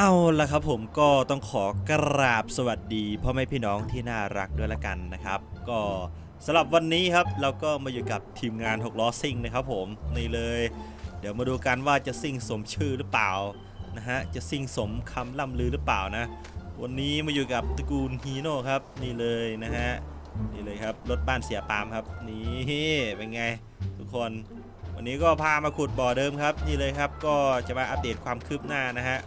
เอาละครับผมก็ต้องขอกราบสวัสดีพ่อแม่พี่น้องที่น่ารักด้วยละกันนะครับ ก็สำหรับวันนี้ครับเราก็มาอยู่กับทีมงาน6ล้อซิ่งนะครับผมนี่เลย เดี๋ยวมาดูกันว่าจะซิ่งสมชื่อหรือเปล่านะฮะจะซิ่งสมคำล่ำลือหรือเปล่านะ วันนี้มาอยู่กับตระกูลฮีโน่ครับนี่เลยนะฮะนี่เลยครับรถบ้านเสียปาล์มครับนี่เป็นไงทุกคนวันนี้ก็พามาขุดบ่อเดิมครับ นี่เลยครับก็จะมาอัปเดตความคืบหน้านะฮะ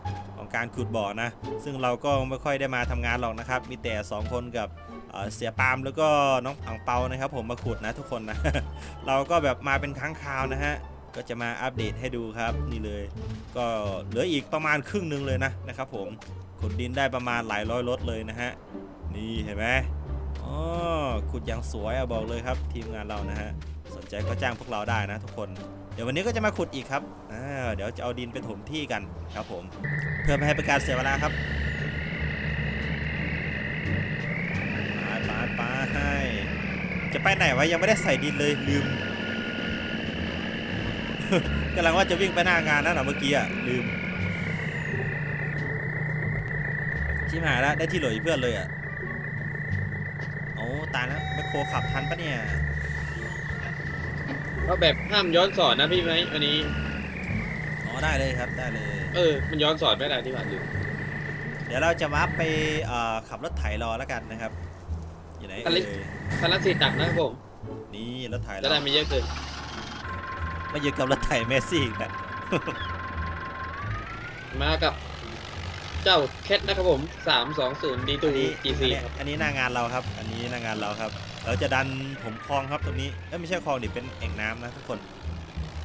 ของการขุดบ่อนะ ซึ่งเราก็ไม่ค่อยได้มาทำงานหรอกนะครับ มีแต่ 2 คนกับเเสียปาล์มแล้วก็น้องอังเปานะครับ ผมมาขุดนะทุกคนนะ เราก็แบบมาเป็นครั้งคราวนะฮะก็จะมาอัปเดตให้ดูครับนี่เลย ก็เหลืออีกประมาณครึ่งหนึ่งเลยนะนะครับ ผมขุดดินได้ประมาณหลายร้อยรถเลยนะฮะนี่เห็นไหมอ๋อขุดอย่างสวยอะบอกเลยครับ ทีมงานเรานะฮะสนใจก็จ้างพวกเราได้นะทุกคน ดี๋ยววันนี้ก็จะมาขุดอีกครับเดี๋ยวจะเอาดินไปถมที่กันครับผม เพื่อไม่ให้เป็นการเสียเวลาครับปไปไปให้จะไปไหนวะยังไม่ได้ใส่ดินเลยลืมกำลังว่าจะวิ่งไปหน้างานนั่นน่ะเมื่อกี้อะลืมชิมหายแล้วได้ที่หลออีกเพื่อนเลยอะโอ้ตายแล้วแมคโครขับทันปะเนี่ย ก็แบบห้ามย้อนสอนนะพี่ไหมอันนี้ อ๋อได้เลยครับได้เลย เออ มันย้อนสอนไม่ได้ที่ผ่านลืมเดี๋ยวเราจะวับไปเอ่อขับรถไถรอแล้วกันนะครับ อยู่ไหนอันเอ่นี้ยคันละสี่ตักนะครับผมนี่รถไถจะเราได้ไม่เยอะเกินมาอยู่กับรถไถเมสซี่อีกแล้วมากับเจ้าแคทนะครับผมสามสองศูนย์ดีตูอันนี้จีอันซีนี้ครับอันนี้หน้างานเราครับ อันนี้หน้างานเราครับ เราจะดันผมคลองครับตรงนี้เอ้ยไม่ใช่คลองดิเป็นแอ่งน้ำนะทุกคน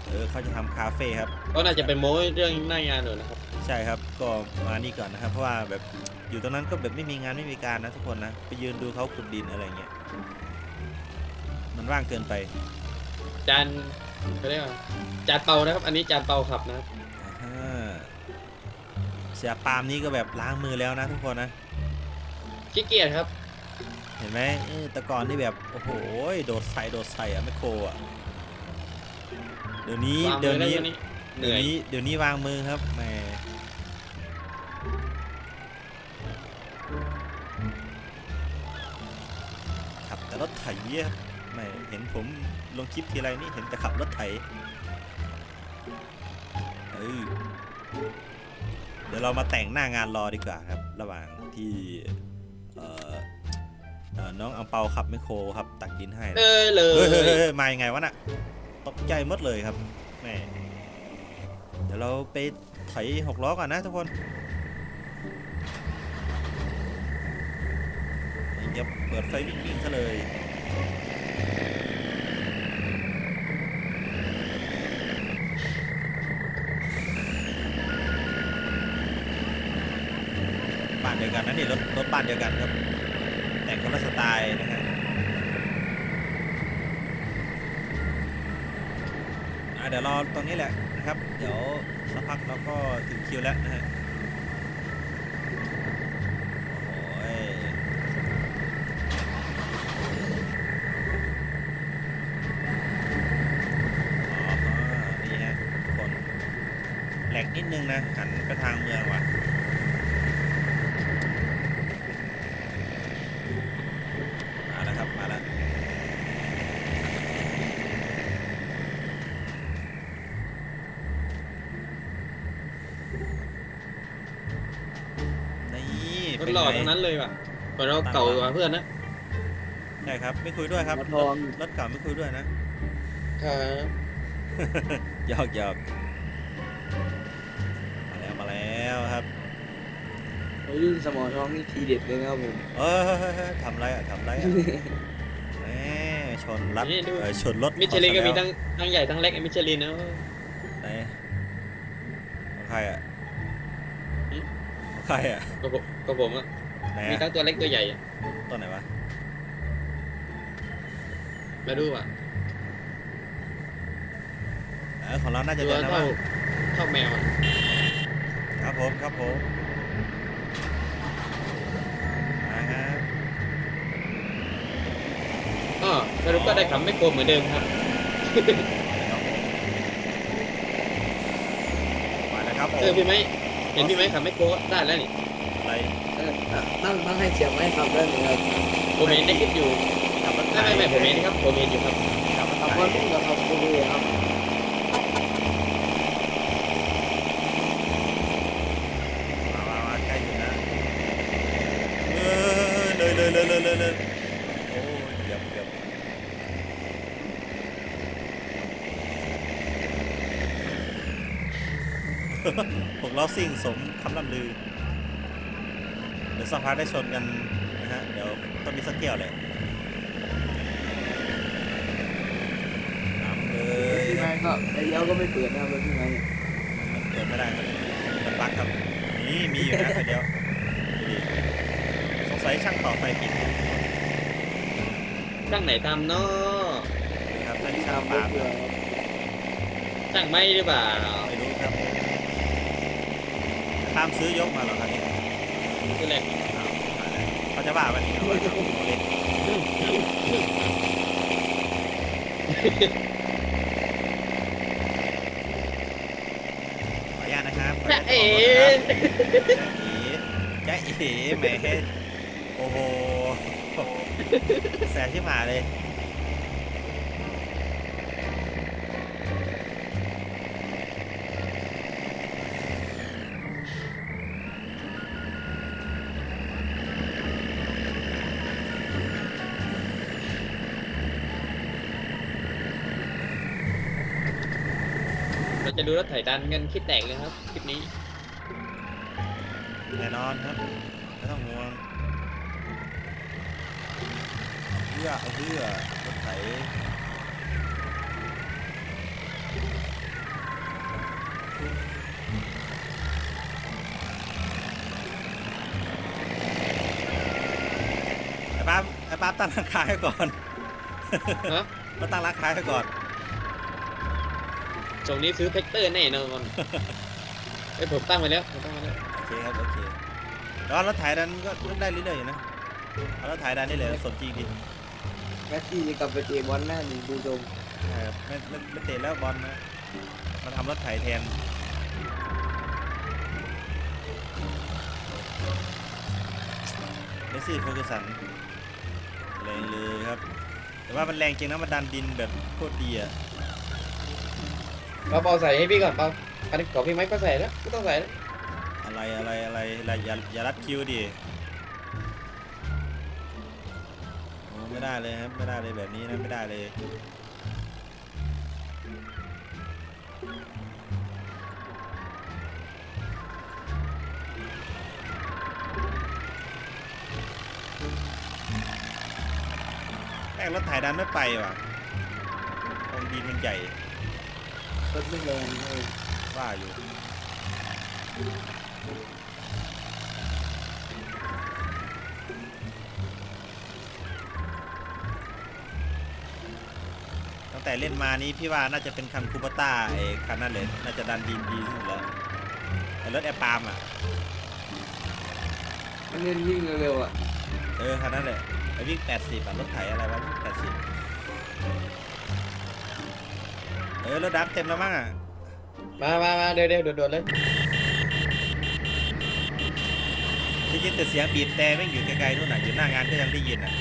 เออเขาจะทำคาเฟ่ครับ ก็น่าจะเป็นโม้เรื่องหน้างานหน่อยนะครับ ใช่ครับ ก็มานี่ก่อนนะครับ เพราะว่าแบบอยู่ตรงนั้นก็แบบไม่มีงานไม่มีการนะทุกคนนะ ไปยืนดูเขาขุดดินอะไรเงี้ย มันว่างเกินไปจานเขาเรียกว่าจานเปานะครับ อันนี้จานเปาขับนะครับอ่าเสียปาล์มนี่ก็แบบล้างมือแล้วนะทุกคนนะ ขี้เกียจครับ เห็นไหมเออแต่ก่อนนี่แบบ โอ้โห โดดใส่โดดใส่อะไม่โครอะเดี๋ยวนี้วางเดี๋ยวมือได้นี้แค่นี้เหเดี๋ยนื่วอยนี้เดี๋ยวนี้วางมือครับแหมขับแต่รถไถอะแหมเห็นผมลงคลิปทีไรนี่เห็นแต่ขับรถไถเออเดี๋ยวเรามาแต่งหน้างานรอดีกว่าครับ ระหว่างที่เอ่อ เอ่อน้องอังเปาขับไมคโครครับตักดินให้นะเออเลเฮ้ยเฮ้ยยเฮ้ยเฮ้ยมายังไงวะน่ะตกใจหมดเลยครับแหม่เดี๋ยวเราไปไถหกล้อก่อนนะทุกคนอย่าเปิดไฟวิ่งวิ่งๆซะเลยบ้านเดียวกันนะนี่รถรถบ้านเดียวกันครับแต่ง คนละสไตล์นะฮะเดี๋ยวรอตรงนี้แหละนะครับ เดี๋ยวสักพักเราก็ถึงคิวแล้วนะฮะ หล่อไงทั้งนั้นเลยว่ะเหมือนเราเก่ากว่าเพื่อนนะใช่ครับ ไม่คุยด้วยครับหัวรทอถงรถเก่าไม่คุยด้วยนะครับหยอกหยอกมาแล้วมาแล้วครับวัยรุ่นสมอท้องนี่ทีเด็ดเลยนะครับผมเอ้ยทำไรอะทำไรอะแหมชนรัดนี่ดูเออชนรถมิชลินก็มีเขาซะทั้งทั้งใหญ่ทั้งเล็กไอ้มิชลินนะไหนของใครอะหืมของใครอะ ก็ผมก็ผมอะไหนมีอะทั้งตัวเล็กตัวใหญ่อะตัวไหนวะมาดูอะเออของเราน่าจะตัวเดินนะเท่าว่าเท่าแมวอะครับผมครับผมมาครับอ๋อสรุปก็ได้ขับไม่โกงเหมือนเดิมครับ มาแล้วครับผเออมพี่ไหมเห็นพี่ไหมขับไม่โก้ได้แล้วนี่ อะไรเออตั้งตั้งให้เสียงไม่ขับได้เลยครับผมเห็นได้คลิปอยู่ขับรถไถไม่ไม่ไม่ผมเห็นครับผมเห็นอยู่ครับขับรถขับไถรถกับขับกูเลยครับมามามาใกล้ถึงนะเออเลยเลยเลยเลยเลยเลยโอ้ยเกือบเกือบผมล้อซิ่งสมคำล่ำลือเดี๋ยว สักพักได้ชนกันนะฮะ เดี๋ยวต้องมีสักเที่ยวเลยนำเลยพี่ไม้ก็ไอ้เลี้ยวก็ไม่เปิดนะครับรถพี่ไม้มันเกิดไม่ได้ครับมันบั๊กครับ นี่มีอยู่นะไฟเดียวดูดิสงสัยช่างต่อไฟผิดนะช่างไหนทำเนาะนี่ครับท่านที่ช่างทำรปาถล์มเรือครับช่างไม่หรือเปล่าไม่รู้ครับปาล์มซื้อยกมาเหรอครับนี่ คืออะไรอ้าวชิบหายแล้วเขาจะบ้าวันนี้เอาไว้ครับเอาเล่นขออนุญาตนะครับขออนุจ้าญาตเอ๋จ๊ะเอ๋แหมโอ้โหแสบชิบหายเลย จะดูรถไถดันกันคิดแตกเลยครับคลิปนี้แน่นอนครับไม่ต้องห่วงเพื่อเอาเพื่อรถไถไอ้ป้าบไอ้ป้าบตั้งราคาให้ก่อน ฮะมาตั้งราคาให้ก่อน ตรงนี้ซื้อแท็กเตอร์แน่นอนไอ้ยผมตั้งไว้แล้วผมตั้งไว้แล้วโอเคครับโอเคแล้วรถไถดันก็ได้เรื่อยๆอยู่นะเอารถไถดันนี่เลยสมจริงดิแม็กซี่จะกลับไปเตะบอลหน้านี่ดูตรงใช่ครับไม่ไม่ไม่เตะแล้วบอลนะมาทำรถไถแทนเมสซี่โฟกุสันแรงเลยครับ แต่ว่ามันแรงจริงนะมันดันดินแบบโคตรดีอะ เราเบาใส่ให้พี่ก่อนเบาอันนี้ขอพี่ไม้ก็ใส่แล้วไม่ต้องใส่แล้วอะไรอะไรอะไรอะไรอย่าอย่ารัดคิวดิโอ้ไม่ได้เลยครับไม่ได้เลยแบบนี้นะไม่ได้เลยแม่งรถไถดันไม่ไปว่ะตรงดินมันใหญ่ รถไม่แรงเลยว่าอยู่ตั้งแต่เล่นมานี้พี่ว่าน่าจะเป็นคันคูปต้าไอ้คันนั้นเลย น่าจะดันดินดีที่สุดแล้วไอ้รถแอร์ปาล์มอะ มันเล่นวิ่งเร็วๆอะ เออคันนั้นแหละไอ้วิ่ง80อะรถไถอะไรวะวิ่ง80 เออรถดับเต็มแล้วมั้งอะมามามาเดี๋ยวเดี๋ยวด่วนๆเลยได้ยินแต่เสียงบีบแต่แม่งอยู่ไกลๆนู่นน่ะอยู่หน้างานก็ยังได้ยินอะ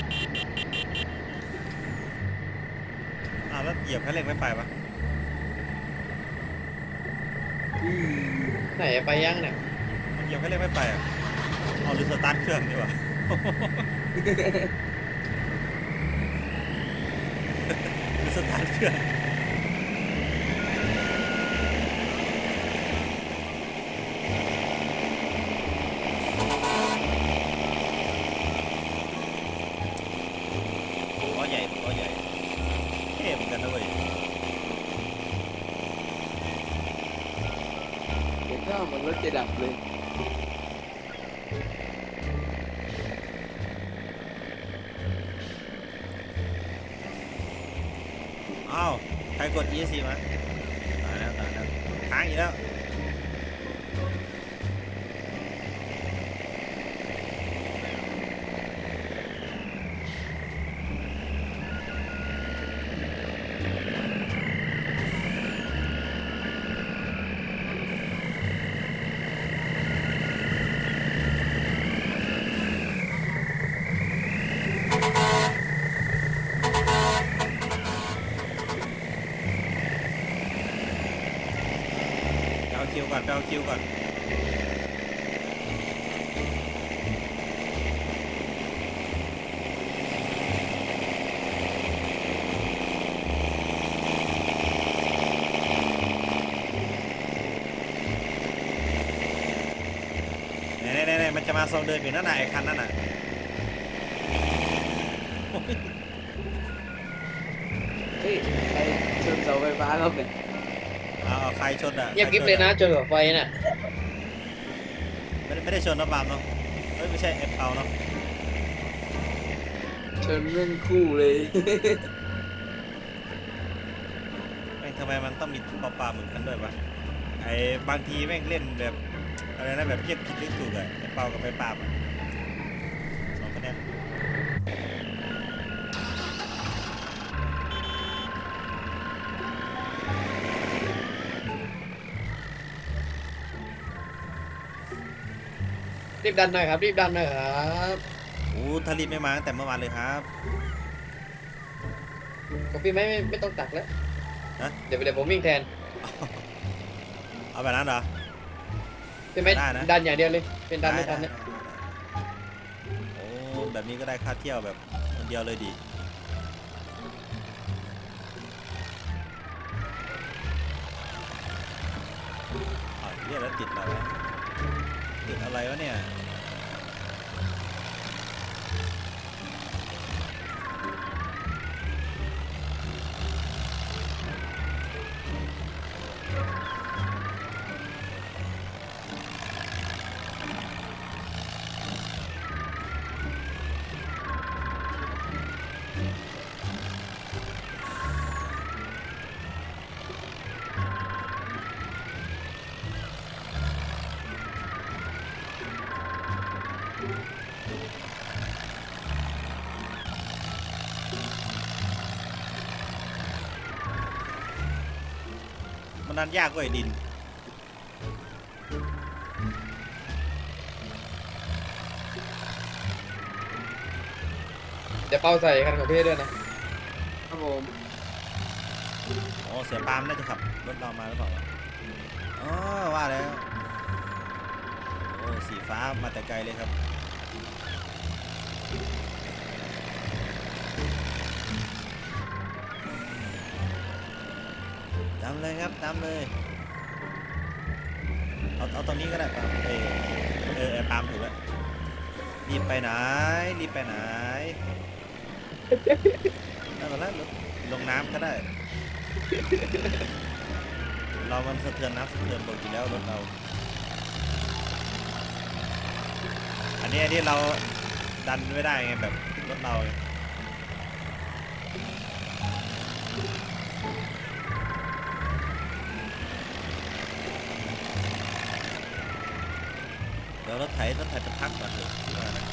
อ้าวแล้วเหยียบคันเร่งไม่ไปปะอืมไหนไปยังเนี่ยมันเหยียบคันเร่งไม่ไปอะเอาหรือสตาร์ทเครื่องดีกว่าหรือสตาร์ทเครื่องล้อใหญ่ล้อใหญ่เท่เหมือนกันนะเว้ย เดี๋ยวก็เหมันรถ จะดับเลย ก่อนไปเอาคิวก่อนไหนๆๆๆมันจะมาทรงเดินอยู่นั่นน่ะไอ้คันนั่นน่ะเฮ้ยใครชนเสาไฟฟ้าครับเนี่ย เอาเอาใครชนอะเงียบใครกริบชเลยนะอจนหัวไฟน่ะไม่ได้ไม่ได้ชนนะบามเนาะเฮ้ยไม่ใช่เอฟเอาเนาะชนเรื่องคู่เลย แม่งทำไมมันต้องมีปลาปลาเหมือนกันด้วยวะไอ้บางทีแม่งเล่นแบบอะไรนะแบบเทียบคิดไม่ถูกอะไอ้เปากับไอ้ปาล์มอะ ดันหน่อยครับรีบดันหน่อยครับโอ้ถ้ารีบไม่มาตั้งแต่เมื่อวานเลยครับกาแฟไม่ไม่ไม่ต้องตักแล้วฮะ เดี๋ยวเดี๋ยวผมวิ่งแทนเอาแบบนั้นเหรอเป็นไหมได้นะ ดันอย่างเดียวเลย เป็นดันไม่ทันเนี่ยด้โอ้แบบนี้ก็ได้ค่าเที่ยวแบบคนเดียวเลยดีอ้าวเรียกแล้วติดอะไรวะติดอะไรวะเนี่ย มันนันยากกว่าไอ้ดินเดี๋ยวเป้าใส่คันของพี่ด้วยนะครับผมอ๋อเสียปาล์มน่าจะขับรถเรามาหรือเปล่าวะอ๋อว่าแล้ว โอ้สีฟ้ามาแต่ไกลเลยครับามเลยครับตามเลย เอาเอาตรงนี้ก็ได้ปาล์มเออเออเออปาล์มถูกแล้วรีบไปไหนรีบไปไหนนั่นมาแล้วลงน้ำก็ได้ เรามันสะเทือนน้ำสะเทือนบกอยู่แล้วรถเรา อันนี้อันนี้เราดันไม่ได้ไงแบบรถเรา เดี๋ยวรถไถรถไถไปพักก่อนเถอะพี่ว่านะ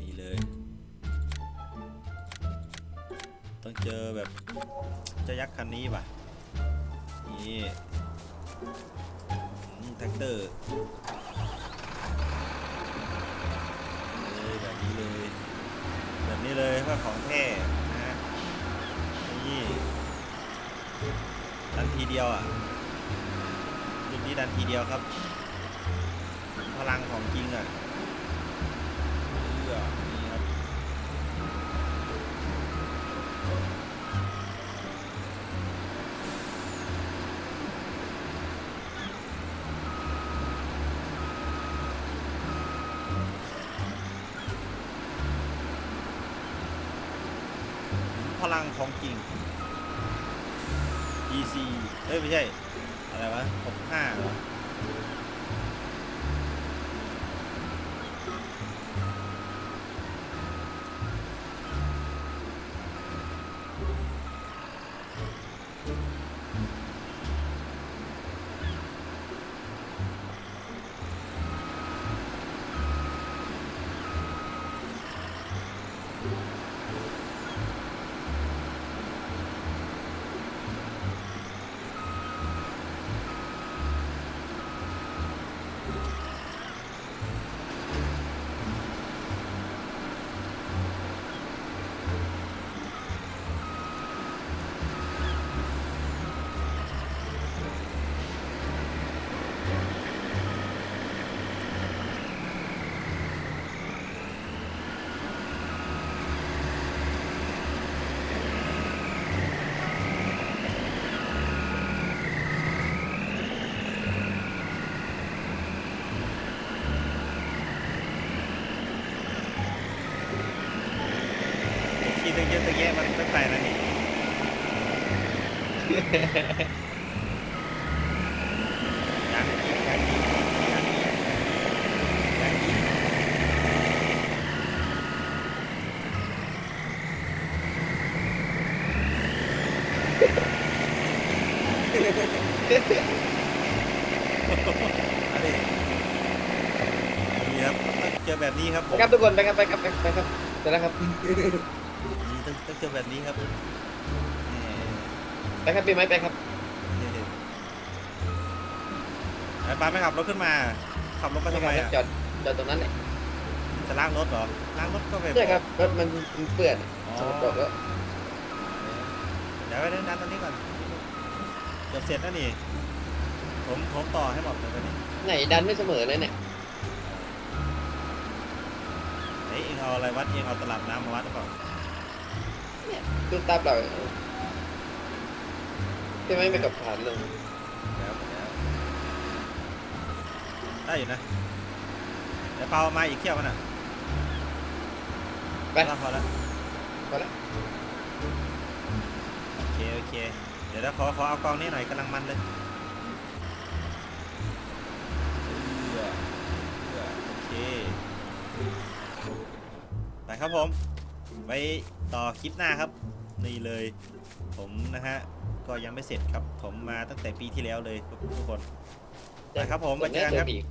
นี่เลย ต้องเจอแบบเจะยักษ์คันนี้ป่ะ นี่แท็กเตอร์เลยแบบนี้เลย แบบนี้เลยว่าของแท้นะนี่ดันทีเดียวอะ นนี้ดันทีเดียวครับ พลังของจริงอะเอื้อนี่ครับพลังของจริง EC เอ้ย ไม่ใช่ อะไรวะ65เหรอ ตั้งเยอะตั้งแยะมันไม่ไปนะนี่ยังอีกยังอีกยังอีกยังอีกอันนี้นี่ครับเจอแบบนี้ครับผไปมครับทุกคนไปครับไปครับไปครับเสร็จแล้วครับ ต้องต้องเจอแบบนี้ครับไปครับปีไม้ไปครับไอ้ปาไม่ขับรถขึ้นมา ขับรถไปทำไมอะจอดจอดตรงนั้นแหละจะล้างรถเหรอล้างรถก็ไปใช่ครับรถมันเปื้อนอ๋อสกปรกแล้วเดี๋ยวไปเล่นน้ำตรงนี้ก่อนเกือบเสร็จแล้วนี่ผมผมต่อให้หมดเลยไปนี่ไหนดันไม่เสมอเลยเนี่ยเฮ้ยเองเอาอะไรวัดเองเอาตลับน้ำมาวัดหรือเปล่า ดูตาเปล่าปีไม้ไปกับฐานลงแล้วแล้วได้อยู่นะเดี๋ยวเปามาอีกเที่ยวมันอะไปพอแล้วพอแล้วพอละโอเคโอเค เดี๋ยวถ้าขอขอเอากองนี้หน่อยกำลังมันเลยเอื้อเอื้อโอเคไปครับผม ไว้ ต่อคลิปหน้าครับ นี่เลย ผมนะฮะ ก็ยังไม่เสร็จครับ ผมมาตั้งแต่ปีที่แล้วเลยทุกคนนะครับผมมาเจอกันครับส่งแอีก